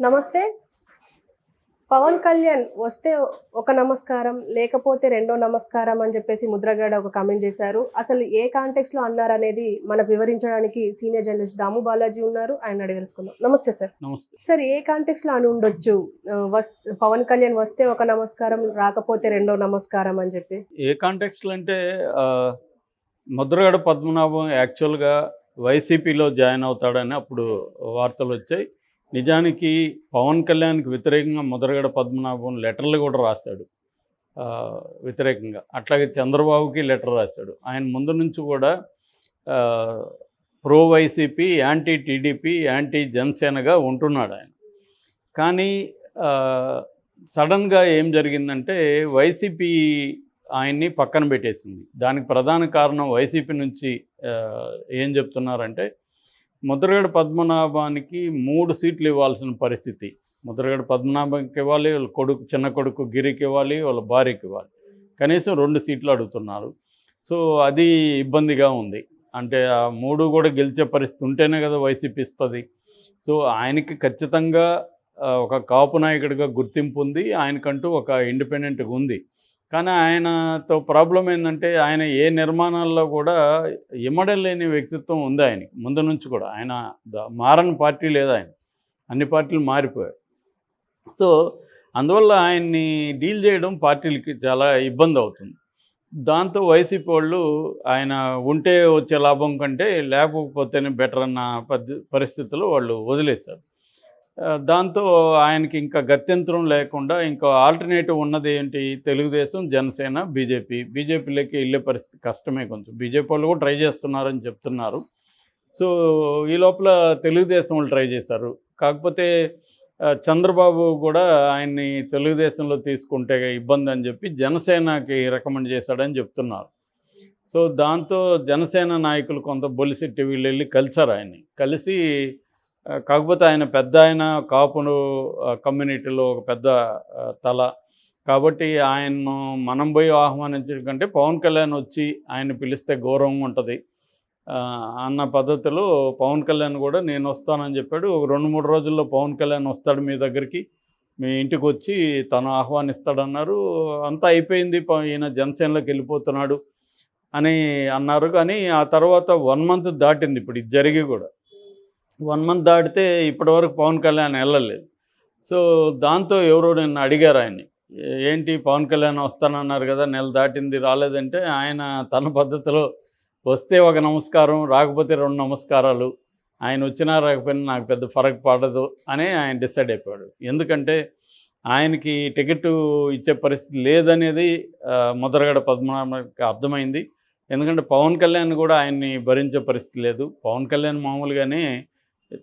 నమస్తే. పవన్ కళ్యాణ్ వస్తే ఒక నమస్కారం లేకపోతే రెండో నమస్కారం అని చెప్పేసి ముద్రగడ ఒక కామెంట్ చేశారు. అసలు ఏ కాంటెక్స్లో అన్నారనేది మనకు వివరించడానికి సీనియర్ జర్నలిస్ట్ దాము బాలాజీ ఉన్నారు. ఆయన అడిగి తెలుసుకుందాం. నమస్తే సార్. నమస్తే. సార్ ఏ కాంటెక్స్లో అని ఉండొచ్చు? పవన్ కళ్యాణ్ వస్తే ఒక నమస్కారం రాకపోతే రెండో నమస్కారం అని చెప్పి. ఏ కాంటెక్స్ట్లో అంటే ముద్రగడ పద్మనాభం యాక్చువల్గా వైసీపీలో జాయిన్ అవుతాడని అప్పుడు వార్తలు వచ్చాయి. నిజానికి పవన్ కళ్యాణ్కి వ్యతిరేకంగా ముద్రగడ పద్మనాభం లెటర్లు కూడా రాశాడు. వ్యతిరేకంగా. అట్లాగే చంద్రబాబుకి లెటర్ రాశాడు. ఆయన ముందు నుంచి కూడా pro YCP anti TDP anti జనసేనగా ఉంటున్నాడు ఆయన. కానీ సడన్గా ఏం జరిగిందంటే వైసీపీ ఆయన్ని పక్కన పెట్టేసింది. దానికి ప్రధాన కారణం వైసీపీ నుంచి ఏం చెప్తున్నారంటే ముద్రగడ పద్మనాభానికి మూడు సీట్లు ఇవ్వాల్సిన పరిస్థితి. ముద్రగడ పద్మనాభంకి ఇవ్వాలి వాళ్ళ కొడుకు చిన్న కొడుకు గిరికి ఇవ్వాలి వాళ్ళ భార్యకి ఇవ్వాలి. కనీసం రెండు సీట్లు అడుగుతున్నారు. సో అది ఇబ్బందిగా ఉంది. అంటే ఆ మూడు కూడా గెలిచే పరిస్థితి ఉంటేనే కదా వైసీపీ ఇస్తుంది. సో ఆయనకి ఖచ్చితంగా ఒక కాపు నాయకుడిగా గుర్తింపు ఉంది. ఆయనకంటూ ఒక ఇండిపెండెంట్గా ఉంది. కానీ ఆయనతో ప్రాబ్లం ఏంటంటే ఆయన ఏ నిర్మాణాల్లో కూడా ఇమ్మడలేని వ్యక్తిత్వం ఉంది ఆయనకి. ముందు నుంచి కూడా ఆయన మారని పార్టీ లేదు ఆయన. అన్ని పార్టీలు మారిపోయాయి. సో అందువల్ల ఆయన్ని డీల్ చేయడం పార్టీలకి చాలా ఇబ్బంది అవుతుంది. దాంతో వైసీపీ వాళ్ళు ఆయన ఉంటే వచ్చే లాభం కంటే లేకపోతేనే బెటర్ అన్న పరిస్థితిలో వాళ్ళు వదిలేశారు. దాంతో ఆయనకి ఇంకా గత్యంతరం లేకుండా ఇంకా ఆల్టర్నేటివ్ ఉన్నది ఏంటి? తెలుగుదేశం జనసేన బీజేపీ. బీజేపీలోకి వెళ్ళే పరిస్థితి కష్టమే కొంచెం. బీజేపీ వాళ్ళు కూడా ట్రై చేస్తున్నారని చెప్తున్నారు. సో ఈ లోపల తెలుగుదేశం వాళ్ళు ట్రై చేశారు. కాకపోతే చంద్రబాబు కూడా ఆయన్ని తెలుగుదేశంలో తీసుకుంటే ఇబ్బంది అని చెప్పి జనసేనకి రికమెండ్ చేశాడని చెప్తున్నారు. సో దాంతో జనసేన నాయకులు కొంత బొలిసి వీళ్ళు వెళ్ళి కలిశారు ఆయన్ని. కలిసి కాకపోతే ఆయన పెద్ద ఆయన కాపును కమ్యూనిటీలో ఒక పెద్ద తల. కాబట్టి ఆయన్ను మనం పోయి ఆహ్వానించడం కంటే పవన్ కళ్యాణ్ వచ్చి ఆయన పిలిస్తే గౌరవం ఉంటుంది. అన్న పద్ధతిలో పవన్ కళ్యాణ్ కూడా నేను వస్తానని చెప్పాడు. ఒక రెండు మూడు రోజుల్లో పవన్ కళ్యాణ్ వస్తాడు మీ దగ్గరికి. మీ ఇంటికి వచ్చి తను ఆహ్వానిస్తాడన్నారు. అంతా అయిపోయింది. ఈయన జనసేనలోకి వెళ్ళిపోతున్నాడు అని అన్నారు. కానీ ఆ తర్వాత వన్ మంత్ దాటింది. ఇప్పుడు ఇది జరిగి కూడా. వన్ మంత్ దాటితే ఇప్పటివరకు పవన్ కళ్యాణ్ వెళ్ళలేదు. సో దాంతో ఎవరో నిన్న అడిగారు ఆయన్ని. ఏంటి పవన్ కళ్యాణ్ వస్తానన్నారు కదా నెల దాటింది రాలేదంటే ఆయన తన పద్ధతిలో వస్తే ఒక నమస్కారం రాకపోతే రెండు నమస్కారాలు ఆయన వచ్చినా రాకపోయినా నాకు పెద్ద ఫరక్ పడదు అని ఆయన డిసైడ్ అయిపోయాడు. ఎందుకంటే ఆయనకి టికెట్ ఇచ్చే పరిస్థితి లేదనేది ఆ, ముద్రగడ పద్మనాభకి అర్థమైంది. ఎందుకంటే పవన్ కళ్యాణ్ కూడా ఆయన్ని భరించే పరిస్థితి లేదు. పవన్ కళ్యాణ్ మామూలుగానే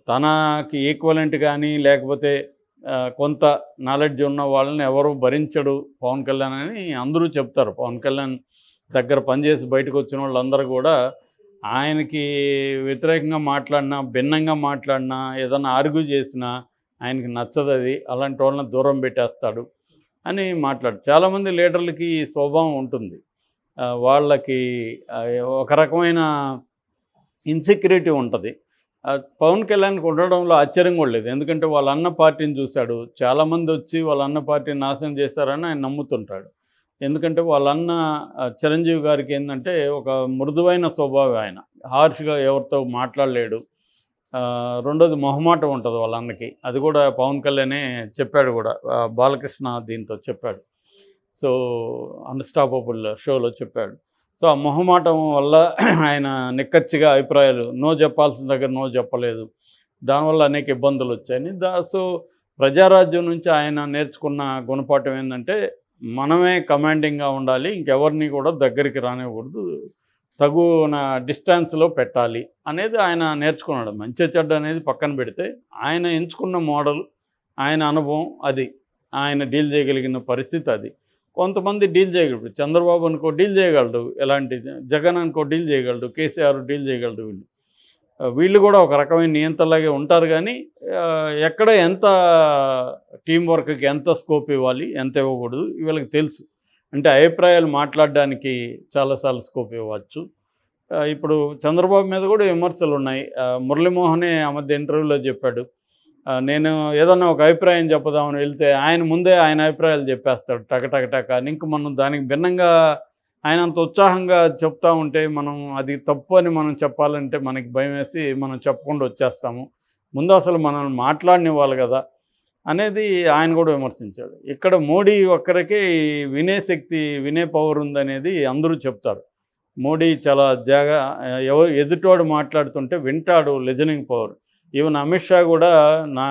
తనకి ఈక్వలెంట్ కానీ లేకపోతే కొంత నాలెడ్జ్ ఉన్న వాళ్ళని ఎవరు భరించడు పవన్ కళ్యాణ్ అని అందరూ చెప్తారు. పవన్ కళ్యాణ్ దగ్గర పనిచేసి బయటకు వచ్చిన వాళ్ళందరూ కూడా ఆయనకి వ్యతిరేకంగా మాట్లాడినా భిన్నంగా మాట్లాడినా ఏదైనా ఆర్గ్యూ చేసినా ఆయనకి నచ్చదు అది. అలాంటి వాళ్ళని దూరం పెట్టేస్తాడు అని మాట్లాడు. చాలామంది లీడర్లకి ఈ స్వభావం ఉంటుంది. వాళ్ళకి ఒక రకమైన ఇన్సెక్యూరిటీ ఉంటుంది. పవన్ కళ్యాణ్కి ఉండడంలో ఆశ్చర్యం కూడా లేదు. ఎందుకంటే వాళ్ళ అన్న పార్టీని చూశాడు. చాలామంది వచ్చి వాళ్ళ అన్న పార్టీని నాశనం చేశారని ఆయన నమ్ముతుంటాడు. ఎందుకంటే వాళ్ళ అన్న చిరంజీవి గారికి ఏంటంటే ఒక మృదువైన స్వభావం ఆయన. హార్ష్గా ఎవరితో మాట్లాడలేడు. రెండోది మొహమాటం ఉంటుంది వాళ్ళ అన్నకి. అది కూడా పవన్ కళ్యాణే చెప్పాడు కూడా. బాలకృష్ణ దీంతో చెప్పాడు. సో అన్స్టాపబుల్ షోలో చెప్పాడు. సో ఆ మొహమాటం వల్ల ఆయన నిక్కచ్చిగా అభిప్రాయాలు నో చెప్పాల్సిన దగ్గర నో చెప్పలేదు. దానివల్ల అనేక ఇబ్బందులు వచ్చాయని దా సో ప్రజారాజ్యం నుంచి ఆయన నేర్చుకున్న గుణపాఠం ఏంటంటే మనమే కమాండింగ్గా ఉండాలి ఇంకెవరిని కూడా దగ్గరికి రానివ్వకూడదు తగున డిస్టెన్స్లో పెట్టాలి అనేది ఆయన నేర్చుకున్నాడు. మంచి చెడ్డ అనేది పక్కన పెడితే ఆయన ఎంచుకున్న మోడల్ ఆయన అనుభవం అది ఆయన డీల్ చేయగలిగిన పరిస్థితి అది. కొంతమంది డీల్ చేయగలరు చంద్రబాబు అనుకో డీల్ చేయగలడు ఎలాంటి జగన్ అనుకో డీల్ చేయగలడు కేసీఆర్ డీల్ చేయగలడు వీళ్ళు. వీళ్ళు కూడా ఒక రకమైన నియంత్రణలాగే ఉంటారు కానీ ఎక్కడ ఎంత టీం వర్క్కి ఎంత స్కోప్ ఇవ్వాలి ఎంత ఇవ్వకూడదు వీళ్ళకి తెలుసు. అంటే అభిప్రాయాలు మాట్లాడడానికి చాలాసార్లు స్కోప్ ఇవ్వచ్చు. ఇప్పుడు చంద్రబాబు మీద కూడా విమర్శలు ఉన్నాయి. మురళీమోహనే ఆ మధ్య ఇంటర్వ్యూలో చెప్పాడు. నేను ఏదన్నా ఒక అభిప్రాయం చెప్పుదామని వెళ్తే ఆయన ముందే ఆయన అభిప్రాయాలు చెప్పేస్తాడు టక టక టక. ఇంక మనం దానికి భిన్నంగా ఆయన అంత ఉత్సాహంగా చెప్తా ఉంటే మనం అది తప్పు అని మనం చెప్పాలంటే మనకి భయం వేసి మనం చెప్పకుండా వచ్చేస్తాము. ముందు అసలు మనం మాట్లాడినివ్వాలి కదా అనేది ఆయన కూడా విమర్శించాడు. ఇక్కడ మోడీ ఒక్కరికే వినే శక్తి వినే పవర్ ఉందనేది అందరూ చెప్తారు. మోడీ చాలా జాగా ఎవరు ఎదుటివాడు మాట్లాడుతుంటే వింటాడు listening power. Even Amit Shah కూడా నా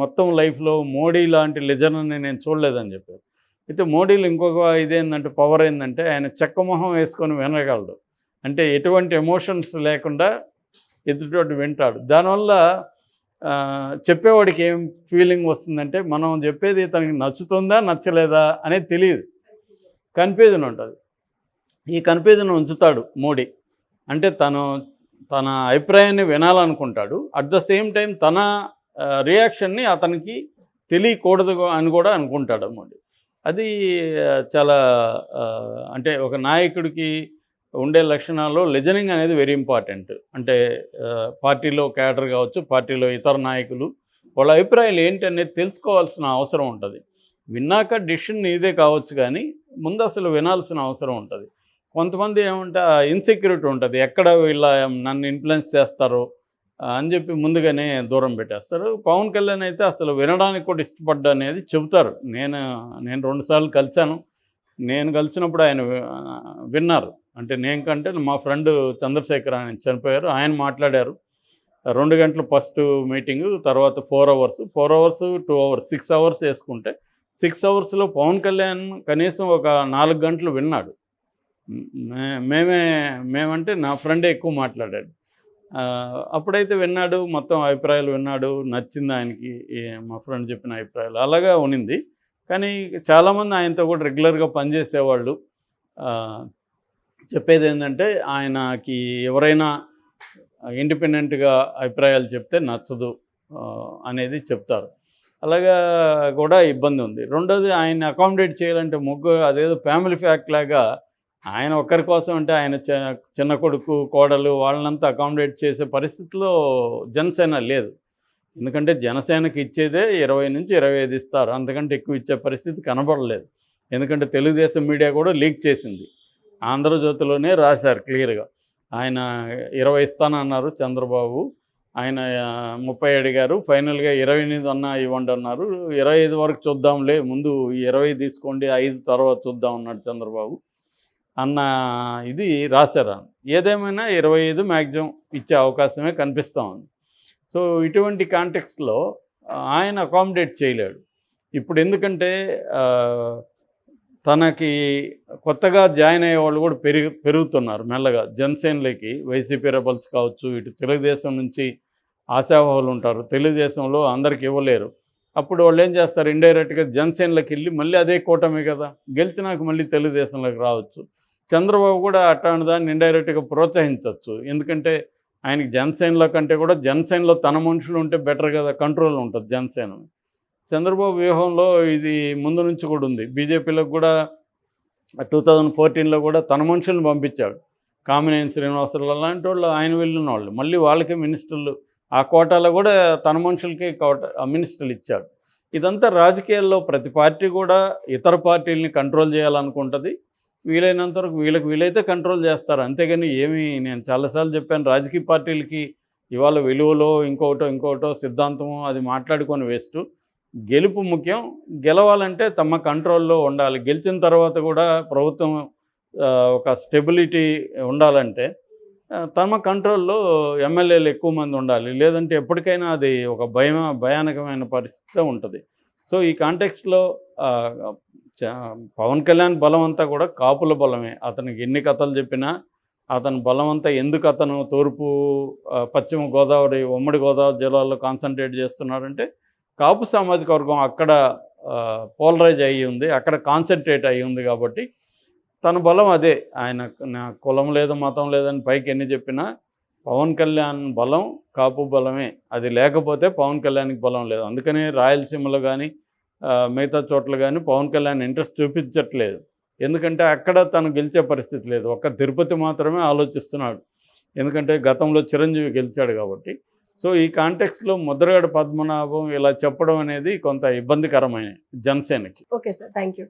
మొత్తం లైఫ్లో మోడీ లాంటి లిజనర్ని నేను చూడలేదని చెప్పారు. అయితే మోడీలో ఇంకొక ఇదేంటంటే పవర్ ఏంటంటే ఆయన చెక్క మొహం వేసుకొని వినగలడు. అంటే ఎటువంటి ఎమోషన్స్ లేకుండా ఎదుటివాడు వింటాడు. దానివల్ల చెప్పేవాడికి ఏం ఫీలింగ్ వస్తుందంటే మనం చెప్పేది తనకి నచ్చుతుందా నచ్చలేదా అనేది తెలియదు. కన్ఫ్యూజన్ ఉంటుంది. ఈ కన్ఫ్యూజన్ ఉంచుతాడు మోడీ. అంటే తను తన అభిప్రాయాన్ని వినాలనుకుంటాడు. అట్ ద సేమ్ టైం తన రియాక్షన్ని అతనికి తెలియకూడదు అని కూడా అనుకుంటాడు అమ్మండి అది చాలా అంటే ఒక నాయకుడికి ఉండే లక్షణాల్లో లిజనింగ్ అనేది వెరీ ఇంపార్టెంట్ అంటే పార్టీలో క్యాడర్ కావచ్చు పార్టీలో ఇతర నాయకులు వాళ్ళ అభిప్రాయాలు ఏంటి అనేది తెలుసుకోవాల్సిన అవసరం ఉంటుంది. విన్నాక డిసిషన్ ఇదే కావచ్చు కానీ ముందు అసలు వినాల్సిన అవసరం ఉంటుంది. కొంతమంది ఏమంటే ఇన్సెక్యూరిటీ ఉంటుంది. ఎక్కడ వీళ్ళ నన్ను ఇన్ఫ్లుయెన్స్ చేస్తారో అని చెప్పి ముందుగానే దూరం పెట్టేస్తారు. పవన్ కళ్యాణ్ అయితే అసలు వినడానికి కూడా ఇష్టపడ్డా అనేది చెబుతారు. నేను నేను రెండుసార్లు కలిశాను. నేను కలిసినప్పుడు ఆయన విన్నారు. అంటే నేను కంటే మా ఫ్రెండ్ చంద్రశేఖర్ ఆయన చనిపోయారు. ఆయన మాట్లాడారు. రెండు గంటలు ఫస్ట్ మీటింగ్ తర్వాత four hours. Four hours two hours six hours వేసుకుంటే సిక్స్ అవర్స్లో పవన్ కళ్యాణ్ కనీసం ఒక నాలుగు గంటలు విన్నాడు. మేమే మేమంటే నా ఫ్రెండే ఎక్కువ మాట్లాడాడు. అప్పుడైతే విన్నాడు మొత్తం అభిప్రాయాలు విన్నాడు నచ్చింది ఆయనకి మా ఫ్రెండ్ చెప్పిన అభిప్రాయాలు అలాగా ఉనింది. కానీ చాలామంది ఆయనతో కూడా రెగ్యులర్గా పనిచేసేవాళ్ళు చెప్పేది ఏంటంటే ఆయనకి ఎవరైనా ఇండిపెండెంట్గా అభిప్రాయాలు చెప్తే నచ్చదు అనేది చెప్తారు. అలాగా కూడా ఇబ్బంది ఉంది. రెండోది ఆయన అకామిడేట్ చేయాలంటే ముగ్గురు అదేదో ఫ్యామిలీ ఫ్యాక్ట్ లాగా ఆయన ఒక్కరి కోసం అంటే ఆయన చి- చిన్న కొడుకు కోడలు వాళ్ళనంతా అకామిడేట్ చేసే పరిస్థితిలో జనసేన లేదు. ఎందుకంటే జనసేనకి ఇచ్చేదే ఇరవై నుంచి ఇరవై ఐదు ఇస్తారు. అంతకంటే ఎక్కువ ఇచ్చే పరిస్థితి కనబడలేదు. ఎందుకంటే తెలుగుదేశం మీడియా కూడా లీక్ చేసింది. ఆంధ్రజ్యోతిలోనే రాశారు క్లియర్గా. ఆయన ఇరవై ఇస్తానన్నారు చంద్రబాబు. ఆయన ముప్పై అడిగారు ఫైనల్గా ఇరవై ఎనిమిది అన్న ఇవ్వండి అన్నారు. ఇరవై ఐదు వరకు చూద్దాంలే ముందు ఇరవై తీసుకోండి ఐదు తర్వాత చూద్దాం అన్నాడు చంద్రబాబు. అన్న ఇది రాశారు. ఏదేమైనా ఇరవై ఐదు మ్యాక్సిమం ఇచ్చే అవకాశమే కనిపిస్తూ ఉంది. సో ఇటువంటి కాంటెక్స్లో ఆయన అకామిడేట్ చేయలేడు. ఇప్పుడు ఎందుకంటే తనకి కొత్తగా జాయిన్ అయ్యే వాళ్ళు కూడా పెరుగు పెరుగుతున్నారు మెల్లగా. జనసేనలోకి వైసీపీ రెబల్స్ కావచ్చు ఇటు తెలుగుదేశం నుంచి ఆశావాహులు ఉంటారు. తెలుగుదేశంలో అందరికి ఇవ్వలేరు. అప్పుడు వాళ్ళు ఏం చేస్తారు? ఇండైరెక్ట్గా జనసేనలోకి వెళ్ళి మళ్ళీ అదే కూటమి కదా. గెలిచినాక మళ్ళీ తెలుగుదేశంలోకి రావచ్చు. చంద్రబాబు కూడా అట్లాంటి దాన్ని ఇండైరెక్ట్గా ప్రోత్సహించవచ్చు. ఎందుకంటే ఆయనకి జనసేనలో కంటే కూడా జనసేనలో తన మనుషులు ఉంటే బెటర్ కదా కంట్రోల్ ఉంటుంది జనసేన. చంద్రబాబు వ్యూహంలో ఇది ముందు నుంచి కూడా ఉంది. బీజేపీలో కూడా టూ థౌజండ్ ఫోర్టీన్లో కూడా తన మనుషులను పంపించాడు. కామినేని శ్రీనివాసరావు అలాంటి వాళ్ళు ఆయన వెళ్ళిన వాళ్ళు. మళ్ళీ వాళ్ళకే మినిస్టర్లు ఆ కోటాలో కూడా తన మనుషులకే కోట ఆ మినిస్టర్లు ఇచ్చాడు ఇదంతా రాజకీయాల్లో ప్రతి పార్టీ కూడా ఇతర పార్టీలని కంట్రోల్ చేయాలనుకుంటుంది. వీలైనంత వరకు వీళ్ళకి వీలైతే కంట్రోల్ చేస్తారు. అంతేగాని ఏమీ నేను చాలాసార్లు చెప్పాను రాజకీయ పార్టీలకి ఇవాళ విలువలో ఇంకోటో ఇంకోటో సిద్ధాంతమో అది మాట్లాడుకొని వేస్ట్. గెలుపు ముఖ్యం. గెలవాలంటే తమ కంట్రోల్లో ఉండాలి. గెలిచిన తర్వాత కూడా ప్రభుత్వం ఒక స్టెబిలిటీ ఉండాలంటే తమ కంట్రోల్లో ఎమ్మెల్యేలు ఎక్కువ మంది ఉండాలి. లేదంటే ఎప్పటికైనా అది ఒక భయం భయానకమైన పరిస్థితి ఉంటుంది. సో ఈ కాంటెక్స్ట్లో పవన్ కళ్యాణ్ బలం అంతా కూడా కాపుల బలమే. అతనికి ఎన్ని కథలు చెప్పినా అతని బలం అంతా ఎందుకు అతను తూర్పు పశ్చిమ గోదావరి ఉమ్మడి గోదావరి జిల్లాలో కాన్సన్ట్రేట్ చేస్తున్నాడంటే కాపు సామాజిక వర్గం అక్కడ పోలరైజ్ అయ్యి ఉంది. అక్కడ కాన్సన్ట్రేట్ అయ్యి ఉంది కాబట్టి తన బలం అదే. ఆయన నా కులం లేదు మతం లేదని పైకి ఎన్ని చెప్పినా పవన్ కళ్యాణ్ బలం కాపు బలమే. అది లేకపోతే పవన్ కళ్యాణ్కి బలం లేదు. అందుకనే రాయలసీమలో కానీ మిగతా చోట్ల కానీ పవన్ కళ్యాణ్ ఇంట్రెస్ట్ చూపించట్లేదు. ఎందుకంటే అక్కడ తను గెలిచే పరిస్థితి లేదు. ఒక్క తిరుపతి మాత్రమే ఆలోచిస్తున్నాడు. ఎందుకంటే గతంలో చిరంజీవి గెలిచాడు కాబట్టి. సో ఈ కాంటెక్స్లో ముద్రగడ పద్మనాభం ఇలా చెప్పడం అనేది కొంత ఇబ్బందికరమైన జనసేనకి. Okay sir. Thank you